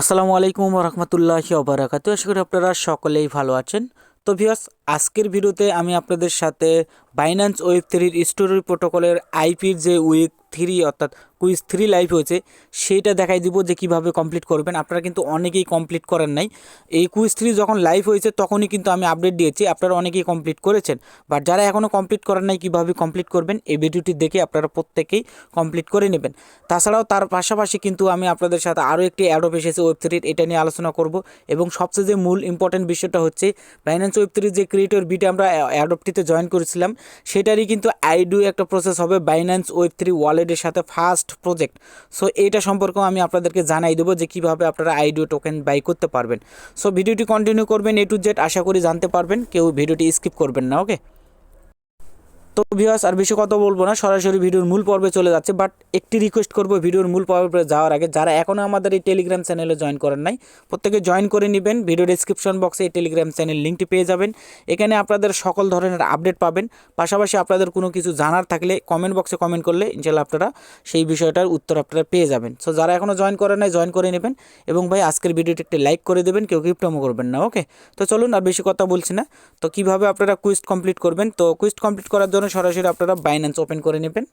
আসসালামু আলাইকুম রহমতুল্লাহি অবরাকাত আশা করি আপনারা সকলেই ভালো আছেন। তো ভিউয়ার্স, আজকের ভিডিওতে আমি আপনাদের সাথে বাইন্যান্স ওয়েব থ্রির স্টোরি প্রোটোকলের আইপির যে উইক থ্রি অর্থাৎ কুইজ থ্রি লাইভ হয়েছে, সেইটা দেখাই দিব যে কীভাবে কমপ্লিট করবেন। আপনারা কিন্তু অনেকেই কমপ্লিট করেন নাই। এই কুইজ থ্রি যখন লাইভ হয়েছে, তখনই কিন্তু আমি আপডেট দিয়েছি। আপনারা অনেকেই কমপ্লিট করেছেন। বাট যারা এখনও কমপ্লিট করেন নাই, কীভাবে কমপ্লিট করবেন, এই ভিডিওটি দেখে আপনারা প্রত্যেকেই কমপ্লিট করে নেবেন। তাছাড়াও তার পাশাপাশি কিন্তু আমি আপনাদের সাথে আরও একটি অ্যাডপ এসেছে ওয়েব থ্রির এটা নিয়ে আলোচনা করব। এবং সবচেয়ে যে মূল ইম্পর্টেন্ট বিষয়টা হচ্ছে বাইন্যান্স ওয়েব থ্রির যে ক্রিয়েটর বিটে আমরা অ্যাডপটিতে জয়েন করেছিলাম, সেটারই কিন্তু আইডু একটা প্রসেস হবে বাইন্যান্স ওয়েব থ্রি ওয়ালেটের সাথে ফার্স্ট প্রজেক্ট সো এইটা সম্পর্কেও আমি আপনাদেরকে জানাই দেবো যে কীভাবে আপনারা আইডিও টোকেন বাই করতে পারবেন। সো ভিডিওটি কন্টিনিউ করবেন এ টু জেড আশা করি জানতে পারবেন। কেউ ভিডিওটি স্কিপ করবেন না ওকে তো ভিউয়ার্স আর বেশি কথা বলব না, সরাসরি ভিডিওর মূল পর্বে চলে যাচ্ছে বাট একটি রিকোয়েস্ট করব ভিডিওর মূল পর্বে যাওয়ার আগে, যারা এখনও আমাদের এই টেলিগ্রাম চ্যানেলে জয়েন করেন নাই, প্রত্যেকে জয়েন করে নেবেন ভিডিও ডিসক্রিপশন বক্সে এই টেলিগ্রাম চ্যানেল লিঙ্কটি পেয়ে যাবেন, এখানে আপনাদের সকল ধরনের আপডেট পাবেন, পাশাপাশি আপনাদের কোনো কিছু জানার থাকলে কমেন্ট বক্সে কমেন্ট করলে ইনশাল্লাহ আপনারা সেই বিষয়টার উত্তর আপনারা পেয়ে যাবেন। সো যারা এখনও জয়েন করেন নাই জয়েন করে নেবেন, এবং ভাই, আজকের ভিডিওটি একটি লাইক করে দেবেন, কেউ কিপ্টমো করবেন না ওকে তো চলুন, আর বেশি কথা বলছি না, তো কীভাবে আপনারা কুইজ কমপ্লিট করবেন? তো কুইজ কমপ্লিট করার জন্য সরাসরি আপনারা বাইন্যান্স ওপেন করে নেবেন।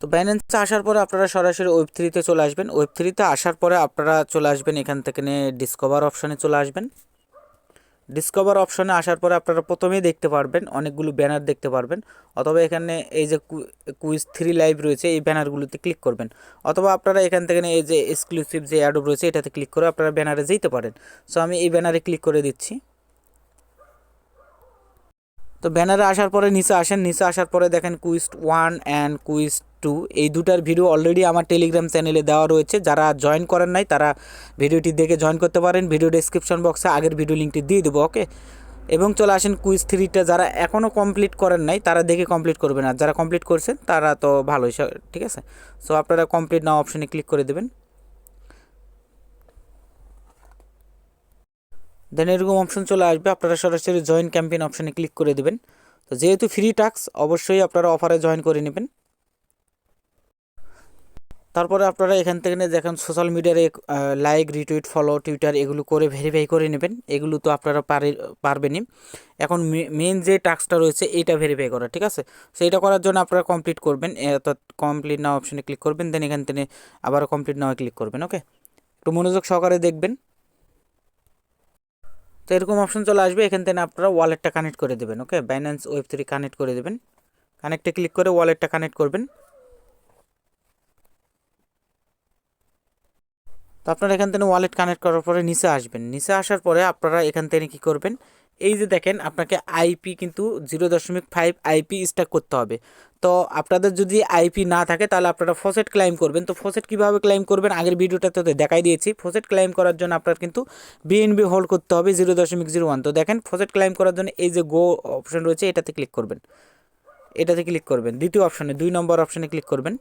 তো বাইন্যান্সে আসার পরে আপনারা সরাসরি ওয়েব থ্রিতে চলে আসবেন। ওয়েব থ্রিতে আসার পরে আপনারা চলে আসবেন এখান থেকে ডিসকভার অপশানে চলে আসবেন। ডিসকভার অপশানে আসার পরে আপনারা প্রথমেই দেখতে পারবেন, অনেকগুলো ব্যানার দেখতে পারবেন, অথবা এখানে এই যে কুইজ থ্রি লাইভ রয়েছে, এই ব্যানারগুলোতে ক্লিক করবেন। অথবা আপনারা এখান থেকে এই যে এক্সক্লুসিভ যে অ্যাডব রয়েছে, এটাতে ক্লিক করে আপনারা ব্যানারে যেতে পারেন। সো আমি এই ব্যানারে ক্লিক করে দিচ্ছি। তো ব্যানারে আসার পরে নিচে আসেন, নিচে আসার পরে দেখেন quiz one and quiz two. এই দুটার ভিডিও অলরেডি আমার টেলিগ্রাম চ্যানেলে দেওয়া রয়েছে। যারা জয়েন করেন নাই, তারা ভিডিওটি দেখে জয়েন করতে পারেন। ভিডিও ডিসক্রিপশন বক্সে আগের ভিডিও লিঙ্কটি দিয়ে দেবো ওকে এবং চলে আসেন কুইজ থ্রিটা যারা এখনও কমপ্লিট করেন নাই, তারা দেখে কমপ্লিট করবেন। আর যারা কমপ্লিট করছেন, তারা তো ভালোই ঠিক আছে? সো আপনারা কমপ্লিট নাও অপশানে ক্লিক করে দেবেন। দেন এরকম অপশন চলে আসবে। আপনারা সরাসরি জয়েন ক্যাম্পেইন অপশানে ক্লিক করে দেবেন। তো যেহেতু ফ্রি টাক্স অবশ্যই আপনারা অফারে জয়েন করে নেবেন। তারপরে আপনারা এখান থেকে দেখেন সোশ্যাল মিডিয়ারে লাইক রিটুইট ফলো টুইটার এগুলো করে ভেরিফাই করে নেবেন। এগুলো তো আপনারা পারে, পারবেনই। এখন মেন যে টাস্কটা রয়েছে এইটা ভেরিফাই করা, ঠিক আছে? সেইটা করার জন্য আপনারা কমপ্লিট করবেন। অর্থাৎ কমপ্লিট নাও অপশানে ক্লিক করবেন দেন এখান থেকে আবার কমপ্লিট নাও ক্লিক করবেন ওকে একটু মনোযোগ সহকারে দেখবেন। তো এরকম অপশন চলে আসবে, এখান থেকে আপনারা ওয়ালেটটা কানেক্ট করে দেবেন okay Binance web three connect করে দেবেন। কানেক্টে ক্লিক করে ওয়ালেটটা কানেক্ট করবেন। তো আপনারা এখান থেকে ওয়ালেট কানেক্ট করার পরে নিচে আসবেন। নিচে আসার পরে আপনারা এখান থেকে কী করবেন? এই যে দেখেন, আপনাকে আইপি কিন্তু জিরো দশমিক ফাইভ আইপি স্টাক করতে হবে। তো আপনাদের যদি আইপি না থাকে, তাহলে আপনারা ফসেট ক্লাইম করবেন। তো ফসেট কীভাবে ক্লাইম করবেন? আগের ভিডিওটাতে তো দেখাই দিয়েছি। ফসেট ক্লাইম করার জন্য আপনার কিন্তু বিএনবি হোল্ড করতে হবে জিরো দশমিক জিরো ওয়ান তো দেখেন ফসেট ক্লাইম করার জন্য এই যে গো অপশন রয়েছে, এটাতে ক্লিক করবেন। এটাতে ক্লিক করবেন। দ্বিতীয় অপশনে দুই নম্বর অপশনে ক্লিক করবেন।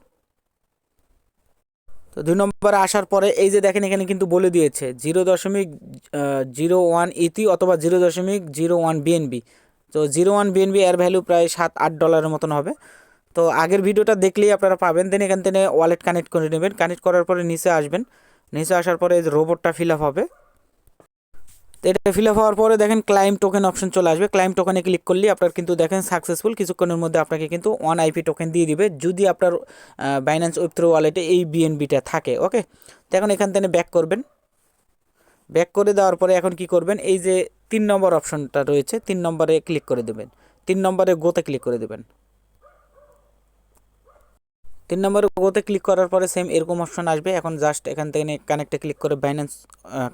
তো দুই নম্বরে আসার পরে এই যে দেখেন এখানে কিন্তু বলে দিয়েছে জিরো দশমিক জিরো ওয়ান ইতি অথবা জিরো দশমিক জিরো ওয়ান বিএনবি। তো জিরো ওয়ান বিএনবি এর ভ্যালু প্রায় সাত, আট ডলারের মতন হবে। তো আগের ভিডিওটা দেখলেই আপনারা পাবেন, দেন এখান থেকে ওয়ালেট কানেক্ট করে নেবেন। কানেক্ট করার পরে নিচে আসবেন। নিচে আসার পরে এই রোবটটা ফিল আপ হবে। তো এটা ফিল আপ হওয়ার পরে দেখেন ক্লাইম টোকেন অপশন চলে আসবে। ক্লাইম টোকেনে ক্লিক করলে আপনার কিন্তু দেখেন সাকসেসফুল কিছুক্ষণের মধ্যে আপনাকে কিন্তু ওয়ান আইপি টোকেন দিয়ে দিবে। যদি আপনার বাইন্যান্স ওয়েব থ্রু ওয়ালেটে এই বিএনবিটা থাকে ওকে তো এখন এখান থেকে ব্যাক করবেন। ব্যাক করে দেওয়ার পরে এখন কি করবেন? এই যে তিন নম্বর অপশনটা রয়েছে, তিন নম্বরে ক্লিক করে দেবেন। তিন নম্বরে গোতে ক্লিক করে দেবেন। তিন নম্বরে গোতে ক্লিক করার পরে সেম এরকম অপশন আসবে। এখন জাস্ট এখান থেকে কানেক্টে ক্লিক করে বাইন্যান্স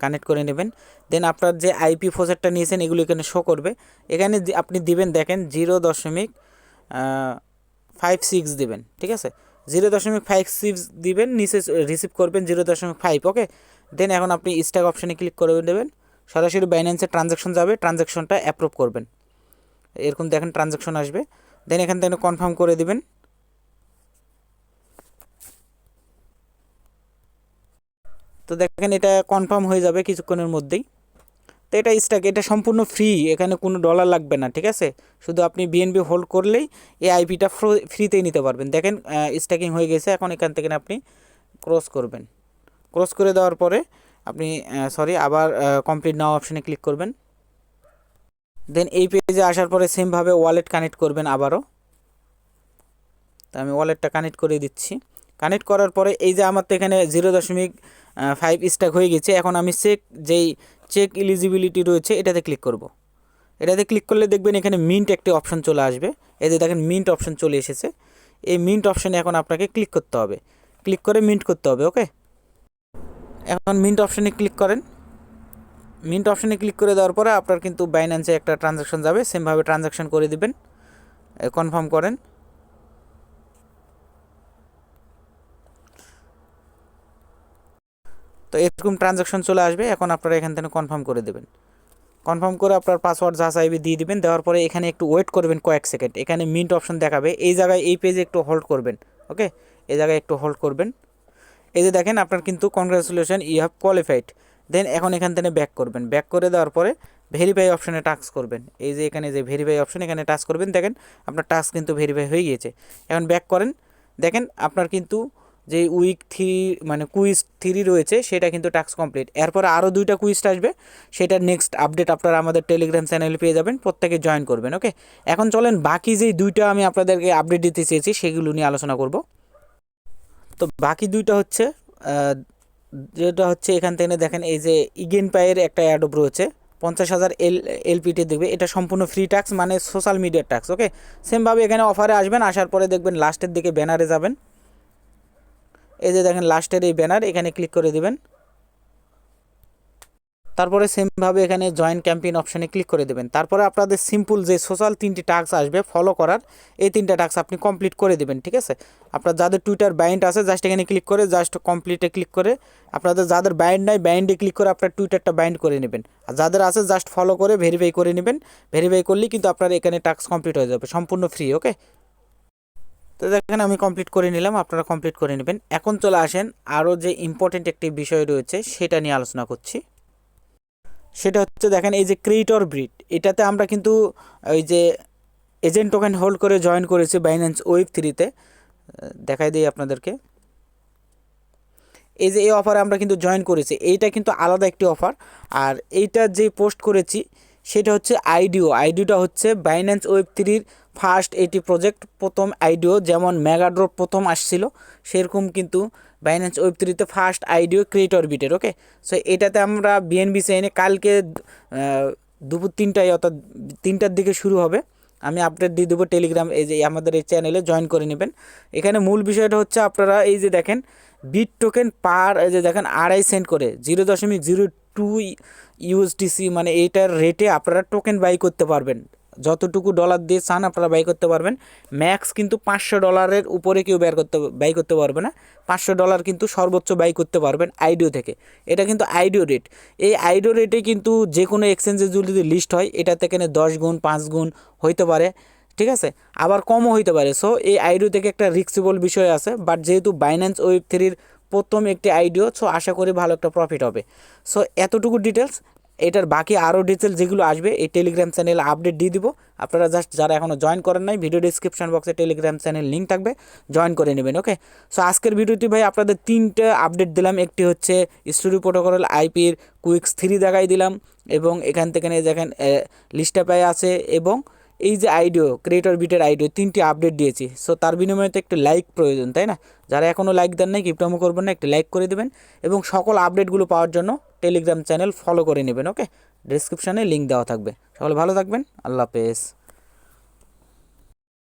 কানেক্ট করে নেবেন। দেন আপনার যে আইপি ফোসারটা নিয়েছেন, এগুলো এখানে শো করবে। এখানে আপনি দিবেন, দেখেন জিরো দশমিক ফাইভ সিক্স দিবেন, ঠিক আছে? জিরো দশমিক ফাইভ সিক্স দিবেন, নিচে রিসিভ করবেন জিরো দশমিক ফাইভ ওকে দেন এখন আপনি স্ট্যাক অপশানে ক্লিক করে দেবেন সরাসরি বাইন্যান্সে ট্রানজ্যাকশন যাবে ট্রানজ্যাকশনটা অ্যাপ্রুভ করবেন। এরকম দেখেন ট্রানজ্যাকশন আসবে। দেন এখান থেকে কনফার্ম করে দিবেন। তো দেখেন এটা কনফার্ম হয়ে যাবে কিছুক্ষণের মধ্যেই। তো এটা স্ট্যাক এটা সম্পূর্ণ ফ্রি এখানে কোনো ডলার লাগবে না, ঠিক আছে? শুধু আপনি বিএনবি হোল্ড করলেই এই আইপিটা ফ্রিতেই নিতে পারবেন। দেখেন স্ট্যাকিং হয়ে গেছে, এখন এখান থেকে আপনি ক্রস করবেন। ক্রস করে দেওয়ার পরে আপনি সরি আবার কমপ্লিট নাও অপশানে ক্লিক করবেন। দেন এই পেজে আসার পরে সেমভাবে ওয়ালেট কানেক্ট করবেন আবারও। তো আমি ওয়ালেটটা কানেক্ট করে দিচ্ছি। কানেক্ট করার পরে এই যে আমার তো এখানে জিরো দশমিক ফাইভ স্টাক হয়ে গেছে। এখন আমি চেক যেই চেক এলিজিবিলিটি রয়েছে, এটাতে ক্লিক করব। এটাতে ক্লিক করলে দেখবেন এখানে মিন্ট একটি অপশন চলে আসবে। যে দেখেন মিন্ট অপশন চলে এসেছে। এই মিন্ট অপশানে এখন আপনাকে ক্লিক করতে হবে। ক্লিক করে মিন্ট করতে হবে ওকে এখন মিন্ট অপশানে ক্লিক করেন। মিন্ট অপশানে ক্লিক করে দেওয়ার পরে আপনার কিন্তু বাইন্যান্সে একটা ট্রানজাকশন যাবে। সেমভাবে ট্রানজাকশন করে দিবেন। কনফার্ম করেন। তো এরকম ট্রানজাকশন চলে আসবে, এখন আপনারা এখান থেকে কনফার্ম করে দেবেন। কনফার্ম করে আপনার পাসওয়ার্ড যা চাইবে দিয়ে দিবেন, দেওয়ার পরে এখানে একটু ওয়েট করবেন কয়েক সেকেন্ড এখানে মিন্ট অপশন দেখাবে, এই জায়গায় এই পেজে একটু হোল্ড করবেন ওকে এই জায়গায় একটু হোল্ড করবেন। এই যে দেখেন, আপনার কিন্তু congratulation you have qualified then এখন এখান থেকে ব্যাক করবেন। ব্যাক করে দেওয়ার পরে ভেরিফাই অপশানে টাস্ক করবেন। এই যে এখানে যে ভেরিফাই অপশন এখানে টাস্ক করবেন। দেখেন, আপনার টাস্ক কিন্তু ভেরিফাই হয়ে গিয়েছে। এখন ব্যাক করেন। দেখেন, আপনার কিন্তু যে উইক থ্রি মানে কুইজ থ্রি রয়েছে, সেটা কিন্তু টাস্ক কমপ্লিট এরপর আরও দুইটা কুইজ আসবে, সেটা নেক্সট আপডেট আপনারা আমাদের টেলিগ্রাম চ্যানেলে পেয়ে যাবেন, প্রত্যেকে জয়েন করবেন ওকে এখন চলেন, বাকি যেই দুইটা আমি আপনাদেরকে আপডেট দিতে চেয়েছি, সেগুলো নিয়ে আলোচনা করব। তো বাকি দুইটা হচ্ছে যেটা হচ্ছে এখান থেকে দেখেন, এই যে ইগেন পায়ের একটা অ্যাডব রয়েছে, পঞ্চাশ হাজার এল এলপিটি দেখবে, এটা সম্পূর্ণ ফ্রি ট্যাক্স মানে সোশ্যাল মিডিয়ার ট্যাক্স ওকে সেমভাবে এখানে অফারে আসবেন, আসার পরে দেখবেন লাস্টের দিকে ব্যানারে যাবেন। এই যে দেখেন লাস্টের এই ব্যানার এখানে ক্লিক করে দিবেন। তারপরে সেমভাবে এখানে জয়েন ক্যাম্পেইন অপশানে ক্লিক করে দেবেন। তারপরে আপনাদের সিম্পল যে সোশ্যাল তিনটি টাস্ক আসবে ফলো করার, এই তিনটা টাস্ক আপনি কমপ্লিট করে দেবেন, ঠিক আছে? আপনার যাদের টুইটার বাইন্ড আছে জাস্ট এখানে ক্লিক করে জাস্ট কমপ্লিটে ক্লিক করে, আপনাদের যাদের বাইন্ড নাই বাইন্ডে ক্লিক করে আপনার টুইটারটা বাইন্ড করে নেবেন। আর যাদের আছে জাস্ট ফলো করে ভেরিফাই করে নেবেন। ভেরিফাই করলেই কিন্তু আপনার এখানে টাস্ক কমপ্লিট হয়ে যাবে, সম্পূর্ণ ফ্রি ওকে তো দেখেন আমি কমপ্লিট করে নিলাম, আপনারা কমপ্লিট করে নেবেন। এখন চলে আসেন আরও যে ইম্পর্টেন্ট একটি বিষয় রয়েছে, সেটা নিয়ে আলোচনা করছি। সেটা হচ্ছে দেখেন এই যে ক্রিয়েটর ব্রিড এটাতে আমরা কিন্তু ওই যে এজেন্ট টোকেন হোল্ড করে জয়েন করেছি বাইন্যান্স ওয়েব থ্রিতে দেখাই দিই আপনাদেরকে। এই যে এই অফারে আমরা কিন্তু জয়েন করেছি, এইটা কিন্তু আলাদা একটি অফার আর এইটা যে পোস্ট করেছি সেটা হচ্ছে আইডিও। আইডিওটা হচ্ছে বাইন্যান্স ওয়েব থ্রির ফার্স্ট এটি প্রজেক্ট প্রথম আইডিও, যেমন মেগাড্রপ প্রথম আসছিল, সেরকম কিন্তু বাইন্যান্স ওয়েব থ্রিতে ফার্স্ট আইডিও ক্রিয়েটর বিটের ওকে সো এটাতে আমরা বিএনবি এনে কালকে দুপুর তিনটায় অর্থাৎ তিনটার দিকে শুরু হবে। আমি আপডেট দিয়ে দেবো টেলিগ্রাম এই যে আমাদের এই চ্যানেলে জয়েন করে নেবেন। এখানে মূল বিষয়টা হচ্ছে আপনারা এই যে দেখেন বিট টোকেন পার যে দেখেন, আড়াই সেন্ট করে, জিরো দশমিক জিরো টু ইউএসডিসি মানে এইটার রেটে আপনারা টোকেন বাই করতে পারবেন। যতটুকু ডলার দিয়ে চান, আপনারা বাই করতে পারবেন। ম্যাক্স কিন্তু পাঁচশো ডলারের উপরে কেউ বের করতে বাই করতে পারবে না। পাঁচশো ডলার কিন্তু সর্বোচ্চ বাই করতে পারবেন আইডিও থেকে। এটা কিন্তু আইডিও রেট এই আইডিও রেটে কিন্তু যে কোনো এক্সচেঞ্জে যদি লিস্ট হয় এটা থেকে দশ গুণ, পাঁচ গুণ হইতে পারে। ঠিক আছে? আবার কমও হইতে পারে। সো এই আইডিও থেকে একটা রিক্সেবল বিষয় আছে বাট যেহেতু বাইন্যান্স ওয়েব থ্রির প্রথম একটি আইডিও সো আশা করি ভালো একটা প্রফিট হবে। সো এতটুকু ডিটেলস এটার বাকি আরও ডিটেলস যেগুলো আসবে, এই টেলিগ্রাম চ্যানেলে আপডেট দিয়ে দিব। আপনারা জাস্ট যারা এখনও জয়েন করেন নাই ভিডিও ডিসক্রিপশন বক্সে টেলিগ্রাম চ্যানেল লিঙ্ক থাকবে জয়েন করে নেবেন ওকে সো আজকের ভিডিওটি ভাই আপনাদের তিনটে আপডেট দিলাম। একটি হচ্ছে স্টুডিও প্রোটোকল আইপির কুইক্স থ্রি দেখাই দিলাম, এবং এখান থেকে নিয়ে দেখেন লিস্টটা পায় আছে, এবং এই যে আইডিও ক্রিয়েটর বিটের আইডিও, তিনটি আপডেট দিয়েছি। সো তার বিনিময়ে তো একটু লাইক প্রয়োজন, তাই না? যারা এখনও লাইক দেন নাই কিপটামো করবেন না, একটু লাইক করে দেবেন এবং সকল আপডেটগুলো পাওয়ার জন্য টেলিগ্রাম চ্যানেল ফলো করে নেবেন ওকে ডিসক্রিপশানে লিঙ্ক দেওয়া থাকবে। সকলে ভালো থাকবেন, আল্লাহ হাফেজ।